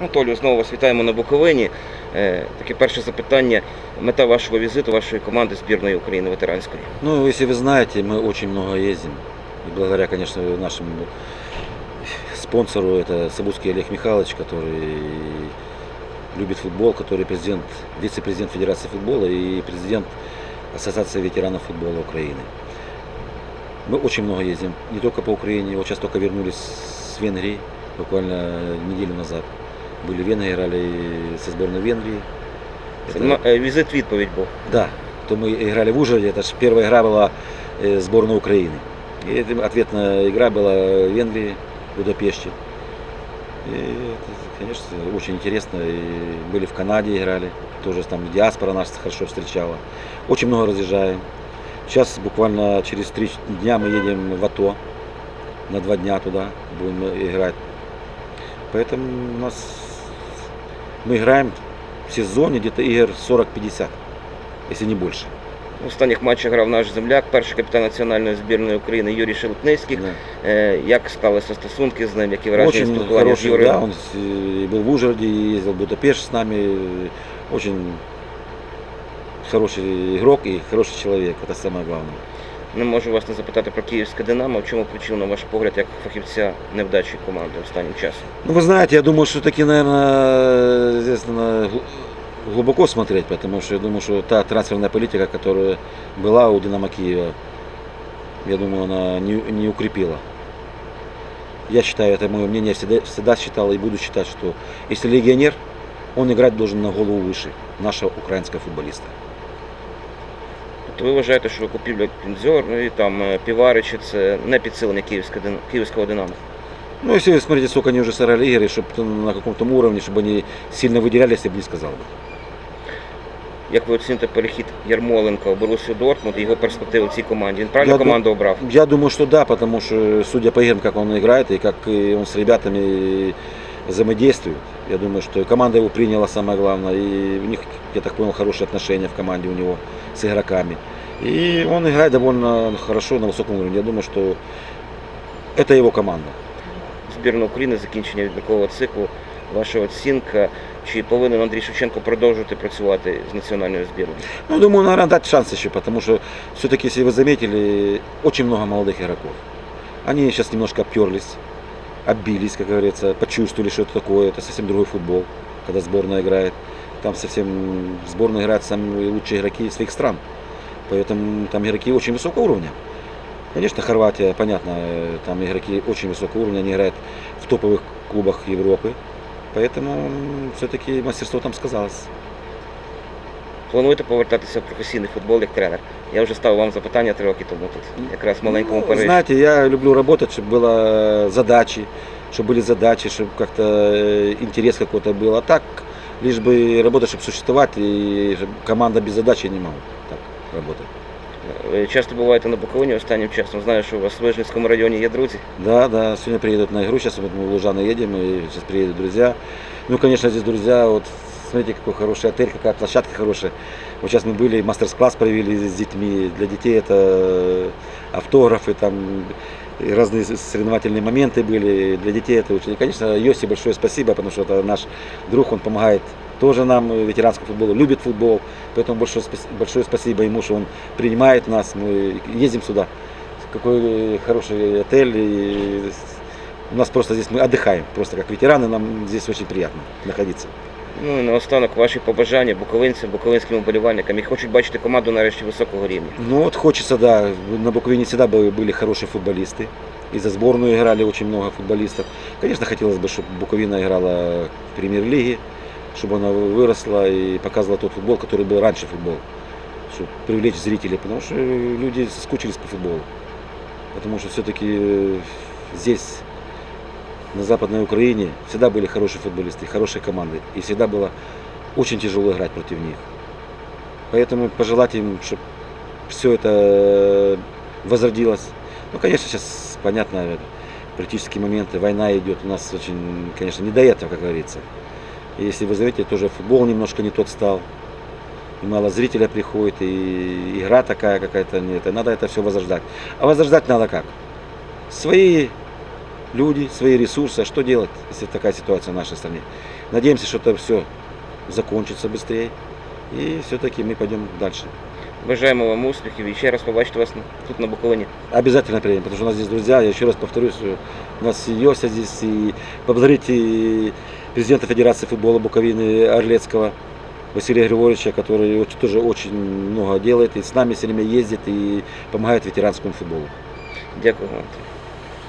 Анатолію, знову вас вітаємо на Буковині. Е, Таке перше запитання. Мета вашого візиту, вашої команди збірної України ветеранської. Ну, если вы знаете, мы очень много ездим. И благодаря, конечно, нашему спонсору, это Сабурский Олег Михайлович, который любит футбол, который президент, вице-президент Федерации футбола и президент Ассоциации ветеранов футбола Украины. Мы очень много ездим, не только по Украине, вот сейчас только вернулись с Венгрии, буквально неделю назад. Были в Венгрии, играли со сборной Венгрии. Це Это- ма- е, візит відповідь був. да, то мы играли в Ужгороде, это же первая игра была э, сборной Украины. И это ответная игра была в Венгрии, в Будапеште. И это, конечно, очень интересно. И были в Канаде играли, тоже там диаспора нас хорошо встречала. Очень много разъезжаем. Сейчас буквально через три дня мы едем в АТО. На два дня туда будем играть. Поэтому у нас мы играем в сезоне где-то игр 40-50, если не больше. В останніх матчах грав наш земляк, перший капітан національної збірної України Юрій Шелепницький. Да. Е, Як склалися стосунки з ним, які враження Очень спілкування з хороший, Юрієм? да, он э, был в Ужгороде, ездил в Будапешт с нами. э, Очень хороший игрок и хороший человек, это самое главное. Не можу вас не запитати про київське Динамо. В чому причина, на ваш погляд, як фахівця невдачі команди останнім часом? Ну, вы знаете, я думаю, что таки, наверное, здесь надо гл- глубоко смотреть, потому что я думаю, что та трансферная политика, которая была у Динамо Киева, я думаю, она не, не укрепила. Я считаю, это мое мнение, всегда, всегда считал и буду считать, что если легионер, он играть должен на голову выше нашего украинского футболиста. Тобто ви вважаєте, що купівля Кінзьор і там е, Піваричі це не підсилення київського Дин- київського Динамо? Ну, если вы смотрите, сколько они уже сыграли игры, чтобы на каком-то уровне, чтобы они сильно выделялись, я бы не сказал бы. Як ви оціните перехід Ярмоленка в Борусію Дортмунд і його перспективи в цій команді? Він правильно Я ду- команду обрав? Я думаю, что да, потому что, судя по играм, как он играет и как э, он с ребятами взаимодействует, я думаю, что и команда его приняла, самое главное, и у них, я так понял, хорошие отношения в команде у него с игроками. И он играет довольно хорошо на высоком уровне. Я думаю, что это его команда. Збірна України, закінчення відбіркового циклу. Ваша оцінка, чи повинен Андрій Шевченко продовжувати працювати з національною збірною? Ну, думаю, наверное, дать шанс еще, потому что все-таки, если вы заметили, очень много молодых игроков. Они сейчас немножко обтерлись, оббились, как говорится, почувствовали, что это такое. Это совсем другой футбол, когда сборная играет. Там совсем сборная играет самые лучшие игроки своих стран. Поэтому там игроки очень высокого уровня. Конечно, Хорватия, понятно, э, там игроки очень высокого уровня, они играют в топовых клубах Европы. Поэтому все-таки мастерство там сказалось. Плануєте повертатися в професійний футбол як тренер? Я вже ставив вам запитання три роки тому тут, якраз в маленькому Ну, Парижі. Знаете, я люблю работать, чтобы было задачи, чтобы были задачи, чтобы как-то э, интерес какой-то был. А так, лишь бы работать, чтобы существовать, и чтоб команда без задачи я не могу так работать. Ви часто буваєте на Буковині останнім часом. Знаю, що у вас в Вижницькому районі є друзі. Да, да, сегодня приедут на игру, сейчас вот мы в Лужаны едем, и сейчас приедут друзья. Ну, конечно, здесь друзья, вот смотрите, какой хороший отель, какая площадка хорошая. Вот сейчас мы были, мастер-класс провели с детьми. Для детей это автографы, там и разные соревновательные моменты были. Для детей это очень. Конечно, Йоси большое спасибо, потому что это наш друг, он помогает тоже нам, э, ветеранскому футболу, любит футбол. Поэтому большое, большое спасибо ему, что он принимает нас. Мы ездим сюда. Какой э, хороший отель. И у нас просто здесь мы отдыхаем. Просто как ветераны нам здесь очень приятно находиться. Ну і наостанок ваші побажання буковинцям, буковинським вболівальникам, які хочуть бачити команду нарешті високого рівня. Ну вот хочется, да, на Буковине всегда были, были хорошие футболисты. И за сборную играли очень много футболистов. Конечно, хотелось бы, чтобы Буковина играла в премьер-лиге, чтобы она выросла и показывала тот футбол, который был раньше футбол. Чтобы привлечь зрителей, потому что люди соскучились по футболу. Потому что все-таки здесь, на Западной Украине, всегда были хорошие футболисты, хорошие команды. И всегда было очень тяжело играть против них. Поэтому пожелать им, чтобы все это возродилось. Ну, конечно, сейчас, понятно, политические моменты, война идет, у нас очень, конечно, не до этого, как говорится. И если вы заметите, тоже футбол немножко не тот стал. И мало зрителя приходит, и игра такая какая-то не это. Надо это все возрождать. А возрождать надо как? Свои люди, свои ресурсы. А что делать, если такая ситуация в нашей стране? Надеемся, что это все закончится быстрее. И все-таки мы пойдем дальше. Бажаємо вам успіхів і ще раз побачити вас на- тут на Буковині. Обязательно приедем, потому что у нас здесь друзья. Я еще раз повторюсь, что у нас и Йося здесь, и поблагодарить и президента Федерации футбола Буковины Орлецкого Василия Григорьевича, который оч- тоже очень много делает, и с нами все время ездит и помогает ветеранскому футболу. Дякую вам.